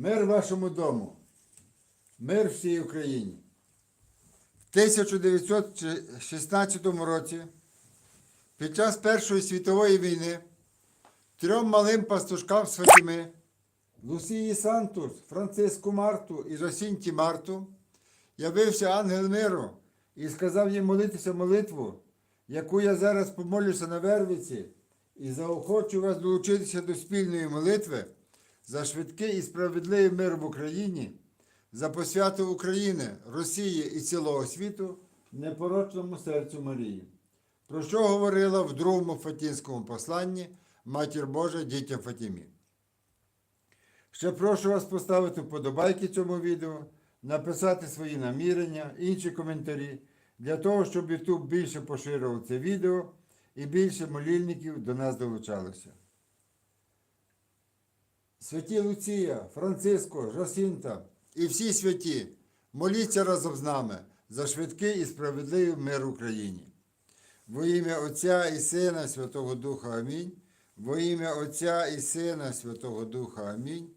Мир вашому дому, мир всій Україні. В 1916 році, під час Першої світової війни, трьом малим пастушкам Фатіми, Лусії Сантус, Франциску Марту і Жосінті Марту, явився ангел миру і сказав їм молитися молитву, яку я зараз помолюся на Вервиці, і заохочу вас долучитися до спільної молитви за швидкий і справедливий мир в Україні, за посвяту України, Росії і цілого світу непорочному серцю Марії, про що говорила в другому Фатінському посланні Матір Божа дітям Фатімі. Ще прошу вас поставити вподобайки цьому відео, написати свої намірення, інші коментарі, для того, щоб YouTube більше поширював це відео і більше молільників до нас долучалося. Святі Луція, Франциско, Жосінта і всі святі, моліться разом з нами за швидкий і справедливий мир Україні. Во ім'я Отця і Сина Святого Духа Амінь. Во ім'я Отця і Сина Святого Духа Амінь.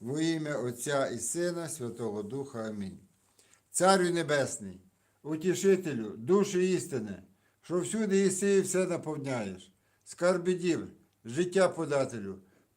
Во ім'я Отця і Сина Святого Духа Амінь. Царю Небесний, утішителю, душі істини, що всюди єси і все наповняєш, скарби дів, життя подателю,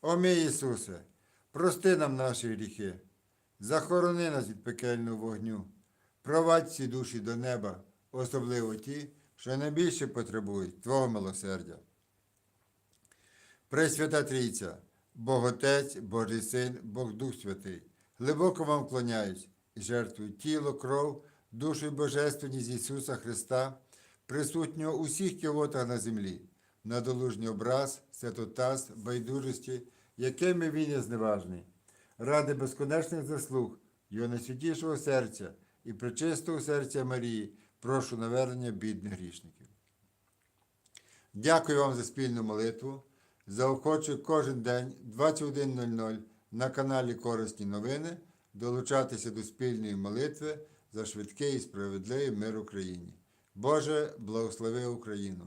О мій Ісусе, прости нам наші гріхи, захорони нас від пекельного вогню, провадь всі душі до неба, особливо ті, що найбільше потребують Твого милосердя. Пресвята Трійця, Бог Отець, Божий Син, Бог Дух Святий, глибоко вам вклоняюсь і жертвую тіло, кров, душу і божественність Ісуса Христа, присутнього у всіх кілотах на землі, надолужній образ, святотаз, байдужості, якими він є зневажний, ради безконечних заслуг, його найсвятішого серця і пречистого серця Марії, прошу навернення бідних грішників. Дякую вам за спільну молитву. Заохочую кожен день 21.00 на каналі Корисні новини долучатися до спільної молитви за швидкий і справедливий мир Україні. Боже, благослови Україну!